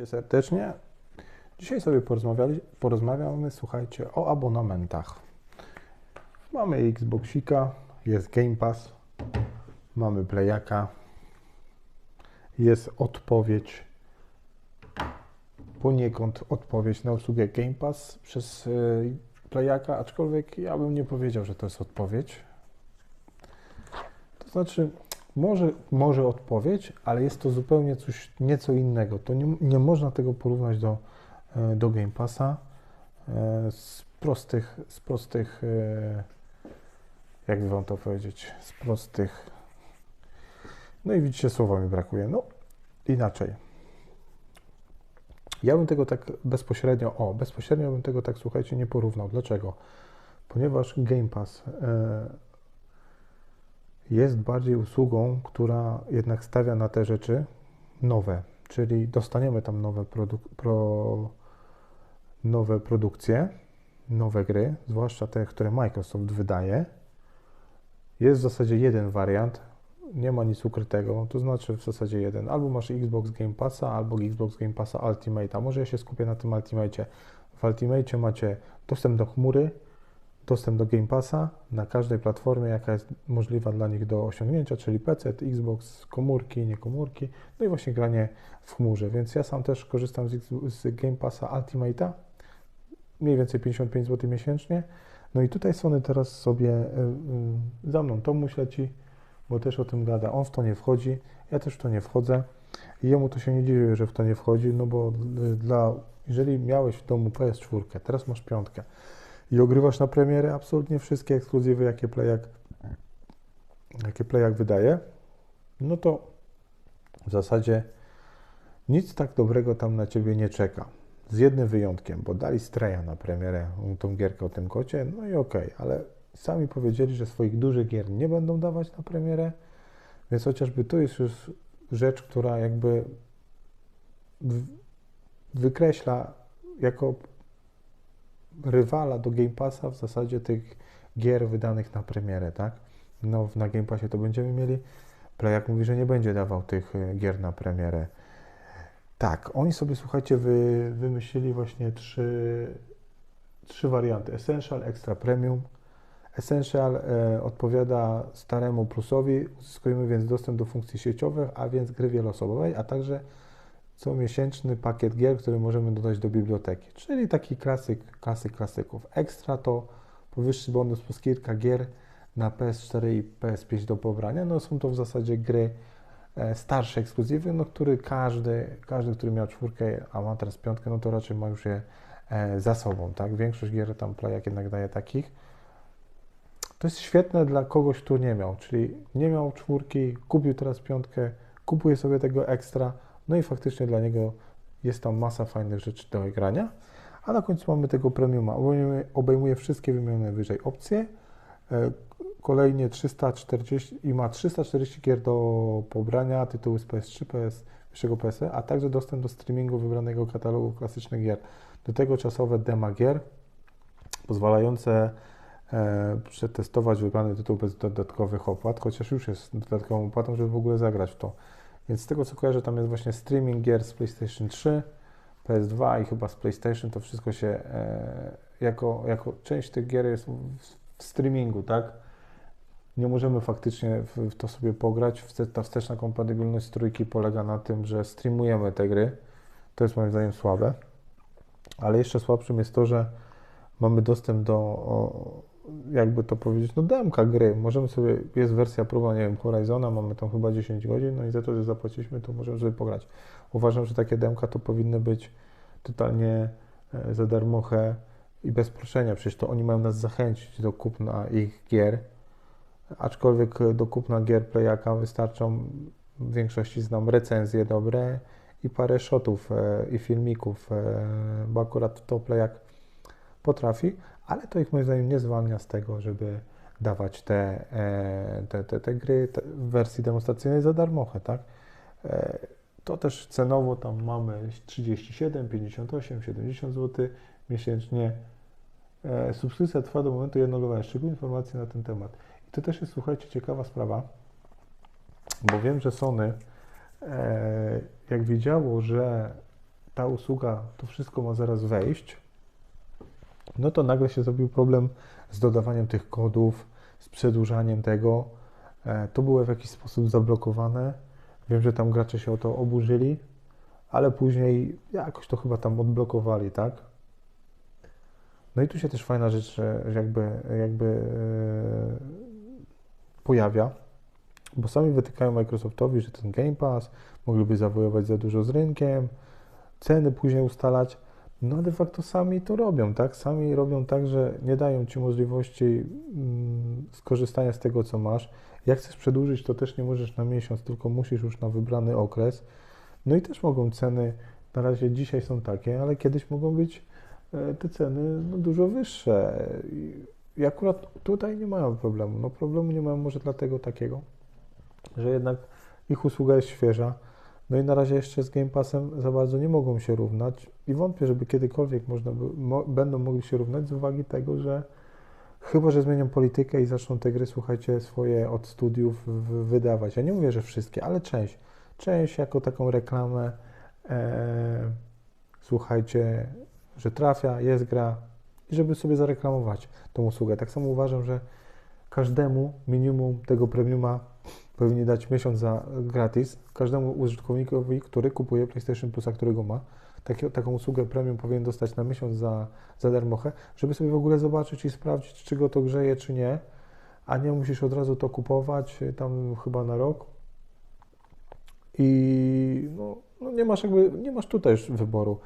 Witajcie serdecznie. Dzisiaj sobie porozmawiamy, słuchajcie, o abonamentach. Mamy Xboxika, jest Game Pass, mamy Playaka, jest odpowiedź, poniekąd odpowiedź na usługę Game Pass przez y, Playaka, aczkolwiek ja bym nie powiedział, że to jest odpowiedź. To znaczy, może, może odpowiedź, ale jest to zupełnie coś nieco innego. To nie, nie można tego porównać do, e, do Game Passa e, z prostych, z prostych, e, jak wam to powiedzieć, z prostych. No i widzicie, słowa mi brakuje. No, inaczej. Ja bym tego tak bezpośrednio, o, bezpośrednio bym tego tak, słuchajcie, nie porównał. Dlaczego? Ponieważ Game Pass jest bardziej usługą, która jednak stawia na te rzeczy nowe, czyli dostaniemy tam nowe, produk pro, nowe produkcje, nowe gry, zwłaszcza te, które Microsoft wydaje. Jest w zasadzie jeden wariant, nie ma nic ukrytego, to znaczy w zasadzie jeden. Albo masz Xbox Game Passa, albo Xbox Game Passa Ultimate. Może ja się skupię na tym Ultimate. W Ultimate macie dostęp do chmury, dostęp do Game Passa na każdej platformie, jaka jest możliwa dla nich do osiągnięcia, czyli PC, Xbox, komórki, nie komórki, no i właśnie granie w chmurze. Więc ja sam też korzystam z, z Game Passa Ultimate'a, mniej więcej 55 zł miesięcznie. No i tutaj Sony teraz sobie y, y, za mną to leci, bo też o tym gada. On w to nie wchodzi, ja też w to nie wchodzę. I jemu to się nie dziwi, że w to nie wchodzi, no bo y, dla, jeżeli miałeś w domu PS4, teraz masz piątkę, i ogrywasz na premierę absolutnie wszystkie ekskluzywy, jakie Playak, jakie Playak wydaje, no to w zasadzie nic tak dobrego tam na Ciebie nie czeka. Z jednym wyjątkiem, bo dali Streja na premierę, tą gierkę o tym kocie, no i okej, okay, ale sami powiedzieli, że swoich dużych gier nie będą dawać na premierę, więc chociażby to jest już rzecz, która jakby wykreśla jako rywala do Game Passa w zasadzie tych gier wydanych na premierę, tak? No, na Game Passie to będziemy mieli. Playak mówi, że nie będzie dawał tych e, gier na premierę. Tak, oni sobie, słuchajcie, wy, wymyślili właśnie trzy, trzy warianty. Essential, Extra Premium. Essential e, odpowiada staremu plusowi, uzyskujemy więc dostęp do funkcji sieciowych, a więc gry wieloosobowej, a także co miesięczny pakiet gier, który możemy dodać do biblioteki, czyli taki klasyk, klasyk klasyków. Ekstra to powyższy bonus plus kilka gier na PS4 i PS5 do pobrania. No są to w zasadzie gry e, starsze, ekskluzywy, no który każdy, każdy, który miał czwórkę, a ma teraz piątkę, no to raczej ma już je e, za sobą, tak? Większość gier tam Playak jednak daje takich. To jest świetne dla kogoś, kto nie miał, czyli nie miał czwórki, kupił teraz piątkę, kupuje sobie tego ekstra, no i faktycznie dla niego jest tam masa fajnych rzeczy do grania. A na końcu mamy tego premiuma. Obejmuje, obejmuje wszystkie wymienione wyżej opcje. E, kolejnie 340 i ma 340 gier do pobrania, tytuły z PS3, PS, wyższego PSE, a także dostęp do streamingu wybranego katalogu klasycznych gier. Do tego czasowe dema gier pozwalające e, przetestować wybrany tytuł bez dodatkowych opłat, chociaż już jest dodatkową opłatą, żeby w ogóle zagrać w to. Więc z tego co kojarzę, tam jest właśnie streaming gier z PlayStation 3, PS2 i chyba z PlayStation, to wszystko się e, jako, jako część tych gier jest w, streamingu, tak? Nie możemy faktycznie w, w to sobie pograć. Ta wsteczna kompatybilność trójki polega na tym, że streamujemy te gry. To jest moim zdaniem słabe. Ale jeszcze słabszym jest to, że mamy dostęp do o, jakby to powiedzieć, no demka gry. Możemy sobie, jest wersja próba, nie wiem, Horizona, mamy tam chyba 10 godzin, no i za to, że zapłaciliśmy, to możemy sobie pograć. Uważam, że takie demka to powinny być totalnie e, za darmochę i bez proszenia, przecież to oni mają nas zachęcić do kupna ich gier, aczkolwiek do kupna gier Playaka wystarczą, w większości znam recenzje dobre i parę shotów e, i filmików, e, bo akurat to Playak potrafi, ale to ich moim zdaniem nie zwalnia z tego, żeby dawać te, e, te, te, te gry w wersji demonstracyjnej za darmochę, tak? E, to też cenowo tam mamy 37, 58, 70 zł miesięcznie. E, subskrypcja trwa do momentu jednogowania. Szczegółowe informacje na ten temat. I to też jest, słuchajcie, ciekawa sprawa, bo wiem, że Sony jak wiedziało, że ta usługa, to wszystko ma zaraz wejść, no to nagle się zrobił problem z dodawaniem tych kodów, z przedłużaniem tego. E, to było w jakiś sposób zablokowane. Wiem, że tam gracze się o to oburzyli, ale później jakoś to chyba tam odblokowali, tak? No i tu się też fajna rzecz jakby, jakby yy, pojawia, bo sami wytykają Microsoftowi, że ten Game Pass mogliby zawojować za dużo z rynkiem, ceny później ustalać, no de facto sami to robią, tak? Sami robią tak, że nie dają Ci możliwości mm, skorzystania z tego, co masz. Jak chcesz przedłużyć, to też nie możesz na miesiąc, tylko musisz już na wybrany okres. No i też mogą ceny, na razie dzisiaj są takie, ale kiedyś mogą być e, te ceny no, dużo wyższe. I akurat tutaj nie mają problemu. No problemu nie mają może dlatego takiego, że jednak ich usługa jest świeża. No i na razie jeszcze z Game Passem za bardzo nie mogą się równać i wątpię, żeby kiedykolwiek można by, mo, będą mogli się równać z uwagi tego, że chyba, że zmienią politykę i zaczną te gry, słuchajcie, swoje od studiów wydawać. Ja nie mówię, że wszystkie, ale część część jako taką reklamę. E, słuchajcie, że trafia, jest gra i żeby sobie zareklamować tą usługę. Tak samo uważam, że każdemu minimum tego premiuma powinni dać miesiąc za gratis. Każdemu użytkownikowi, który kupuje PlayStation Plusa, którego ma, taki, taką usługę premium powinien dostać na miesiąc za, za darmochę, żeby sobie w ogóle zobaczyć i sprawdzić, czy go to grzeje, czy nie, a nie musisz od razu to kupować tam chyba na rok, i no, no, nie masz jakby, nie masz tutaj już wyboru.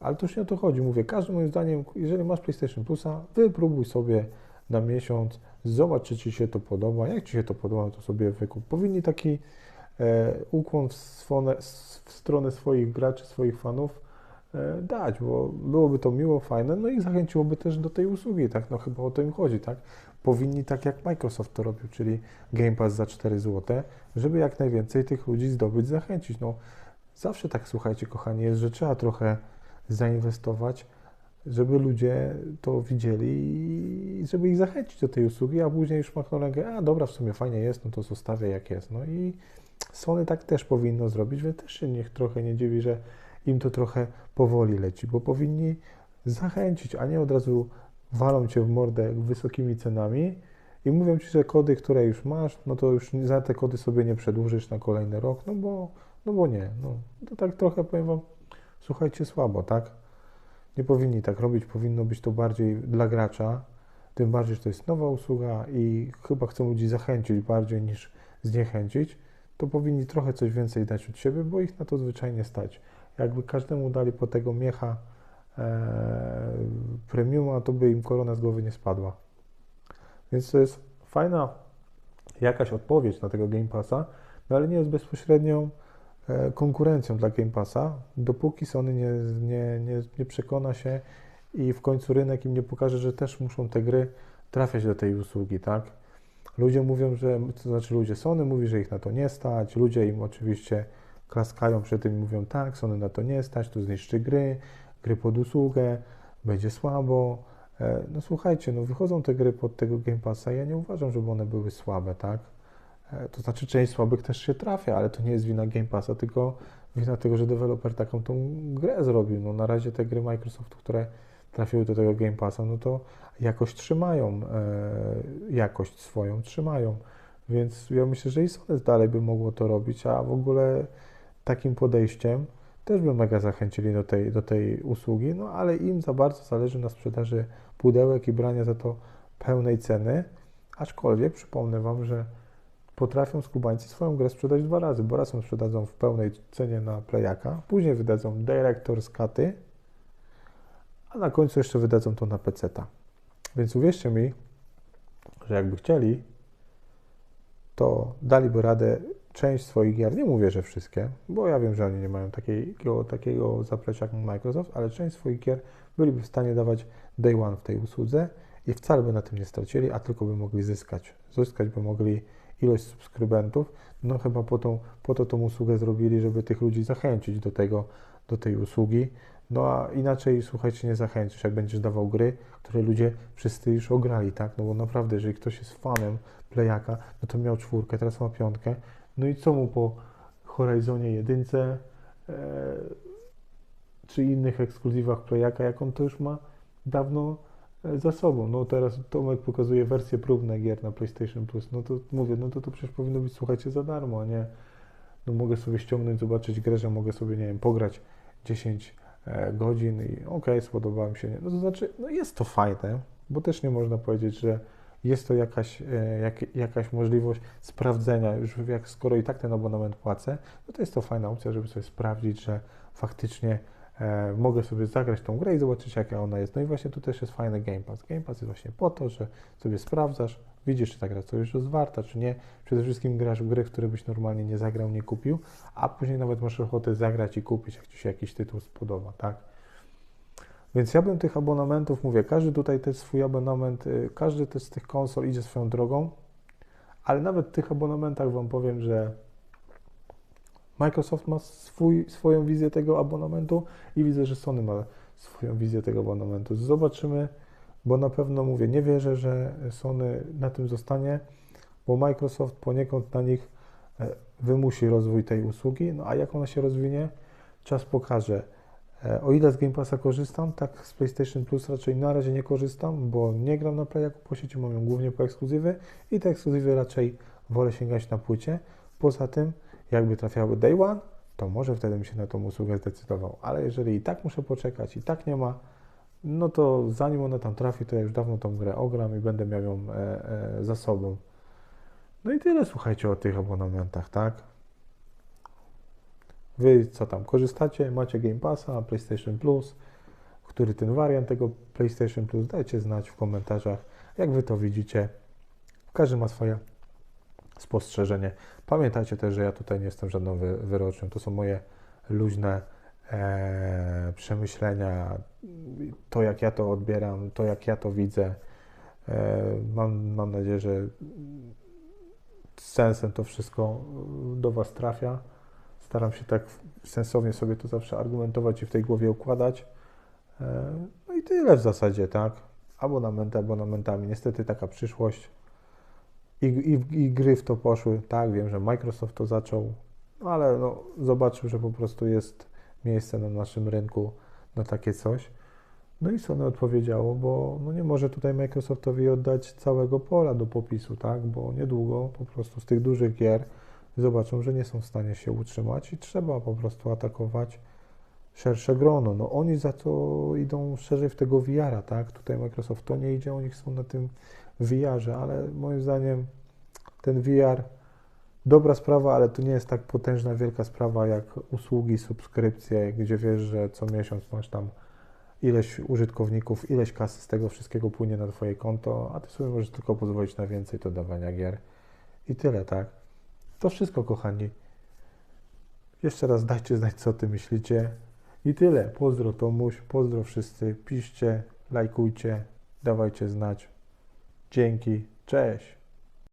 Ale to już nie o to chodzi. Mówię, każdy moim zdaniem, jeżeli masz PlayStation Plusa, wypróbuj sobie na miesiąc, zobacz, czy Ci się to podoba. Jak Ci się to podoba, to sobie wykup. Powinni taki e, ukłon w, swone, w stronę swoich graczy, swoich fanów dać, bo byłoby to miło, fajne, no i zachęciłoby też do tej usługi, tak? No chyba o to im chodzi, tak? powinni tak jak Microsoft to robił, czyli Game Pass za 4 zł, żeby jak najwięcej tych ludzi zdobyć, zachęcić. No, zawsze tak, słuchajcie, kochani, jest, że trzeba trochę zainwestować, żeby ludzie to widzieli i żeby ich zachęcić do tej usługi, a później już machną rękę, a dobra, w sumie fajnie jest, no to zostawię jak jest. No i Sony tak też powinno zrobić, więc też się niech trochę nie dziwi, że im to trochę powoli leci, bo powinni zachęcić, a nie od razu walą cię w mordę wysokimi cenami i mówią ci, że kody, które już masz, no to już za te kody sobie nie przedłużysz na kolejny rok, no bo, no bo nie. No, to tak trochę powiem wam, słuchajcie, słabo, tak? Nie powinni tak robić, powinno być to bardziej dla gracza, tym bardziej, że to jest nowa usługa i chyba chcą ludzi zachęcić bardziej niż zniechęcić, to powinni trochę coś więcej dać od siebie, bo ich na to zwyczajnie stać. Jakby każdemu dali po tego miecha E, premium, to by im korona z głowy nie spadła. Więc to jest fajna jakaś odpowiedź na tego Game Passa, no ale nie jest bezpośrednią e, konkurencją dla Game Passa, dopóki Sony nie, nie, nie, nie przekona się i w końcu rynek im nie pokaże, że też muszą te gry trafiać do tej usługi, tak? Ludzie mówią, że, to znaczy ludzie, Sony mówi, że ich na to nie stać, ludzie im oczywiście klaskają przy tym i mówią, tak, Sony na to nie stać, to zniszczy gry, gry pod usługę, będzie słabo. E, no słuchajcie, no wychodzą te gry pod tego Game Passa, ja nie uważam, żeby one były słabe, tak? E, to znaczy część słabych też się trafia, ale to nie jest wina Game Passa, tylko wina tego, że deweloper taką tą grę zrobił. No na razie te gry Microsoftu, które trafiły do tego Game Passa, no to jakość trzymają, e, jakość swoją trzymają. Więc ja myślę, że i Sony dalej by mogło to robić, a w ogóle takim podejściem też by mega zachęcili do tej, do tej usługi, no ale im za bardzo zależy na sprzedaży pudełek i brania za to pełnej ceny, aczkolwiek przypomnę Wam, że potrafią skubańcy swoją grę sprzedać dwa razy, bo raz ją sprzedadzą w pełnej cenie na Playaka, później wydadzą Director's Cuty, a na końcu jeszcze wydadzą to na PC-ta. Więc uwierzcie mi, że jakby chcieli, to daliby radę część swoich gier, nie mówię, że wszystkie, bo ja wiem, że oni nie mają takiego, takiego zaplecza jak Microsoft, ale część swoich gier byliby w stanie dawać day one w tej usłudze i wcale by na tym nie stracili, a tylko by mogli zyskać. Zyskać by mogli ilość subskrybentów, no chyba po, tą, po to tą usługę zrobili, żeby tych ludzi zachęcić do tego, do tej usługi. No a inaczej, słuchajcie, nie zachęcisz, jak będziesz dawał gry, które ludzie wszyscy już ograli, tak? No bo naprawdę, jeżeli ktoś jest fanem Playaka, no to miał czwórkę, teraz ma piątkę, no i co mu po Horizonie jedynce, e, czy innych ekskluzywach Playaka, jak on to już ma dawno e, za sobą. No teraz Tomek pokazuje wersję próbne gier na PlayStation Plus. No to mówię, no to to przecież powinno być, słuchajcie, za darmo, a nie no mogę sobie ściągnąć, zobaczyć grę, że mogę sobie, nie wiem, pograć 10 e, godzin i okej, spodobało mi się. No to znaczy, no jest to fajne, bo też nie można powiedzieć, że jest to jakaś, e, jak, jakaś możliwość sprawdzenia, już jak skoro i tak ten abonament płacę, no to jest to fajna opcja, żeby sobie sprawdzić, że faktycznie e, mogę sobie zagrać tą grę i zobaczyć, jaka ona jest. No i właśnie tu też jest fajny Game Pass. Game Pass jest właśnie po to, że sobie sprawdzasz, widzisz, czy ta gra już jest warta, czy nie. Przede wszystkim grasz w gry, które byś normalnie nie zagrał, nie kupił, a później nawet masz ochotę zagrać i kupić, jak Ci się jakiś tytuł spodoba, tak? Więc ja bym tych abonamentów, mówię, każdy tutaj też swój abonament, y, każdy też z tych konsol idzie swoją drogą, ale nawet w tych abonamentach Wam powiem, że Microsoft ma swój, swoją wizję tego abonamentu i widzę, że Sony ma swoją wizję tego abonamentu. Zobaczymy, bo na pewno mówię, nie wierzę, że Sony na tym zostanie, bo Microsoft poniekąd na nich e, wymusi rozwój tej usługi, no a jak ona się rozwinie, czas pokaże. E, o ile z Game Passa korzystam, tak z PlayStation Plus raczej na razie nie korzystam, bo nie gram na Playaku po sieci, mam ją głównie po ekskluzywy i te ekskluzywy raczej wolę sięgać na płycie. Poza tym, jakby trafiały Day One, to może wtedy bym się na tą usługę zdecydował, ale jeżeli i tak muszę poczekać, i tak nie ma, no to zanim ona tam trafi, to ja już dawno tą grę ogram i będę miał ją e, e, za sobą. No i tyle, słuchajcie, o tych abonamentach, tak? Wy co tam, korzystacie, macie Game Passa, PlayStation Plus, który ten wariant tego PlayStation Plus, dajcie znać w komentarzach, jak Wy to widzicie. Każdy ma swoje spostrzeżenie. Pamiętajcie też, że ja tutaj nie jestem żadną wy, wyrocznią, to są moje luźne e, przemyślenia, to jak ja to odbieram, to jak ja to widzę. E, mam, mam nadzieję, że z sensem to wszystko do Was trafia. Staram się tak sensownie sobie to zawsze argumentować i w tej głowie układać. E, no i tyle w zasadzie, tak? Abonamenty abonamentami. Niestety taka przyszłość. I, i, I gry w to poszły. Tak, wiem, że Microsoft to zaczął, ale no, zobaczył, że po prostu jest miejsce na naszym rynku na takie coś. No i Sony odpowiedziało, bo no nie może tutaj Microsoftowi oddać całego pola do popisu, tak? Bo niedługo po prostu z tych dużych gier zobaczą, że nie są w stanie się utrzymać i trzeba po prostu atakować szersze grono. No oni za to idą szerzej w tego VR-a, tak? Tutaj Microsoft to nie idzie, oni są na tym VR-ze, ale moim zdaniem ten VR dobra sprawa, ale to nie jest tak potężna, wielka sprawa jak usługi, subskrypcje, gdzie wiesz, że co miesiąc masz tam ileś użytkowników, ileś kasy z tego wszystkiego płynie na Twoje konto, a Ty sobie możesz tylko pozwolić na więcej dodawania gier. I tyle, tak? To wszystko, kochani. Jeszcze raz dajcie znać, co Ty myślicie. I tyle. Pozdro Tomuś, pozdro wszyscy. Piszcie, lajkujcie, dawajcie znać. Dzięki, cześć.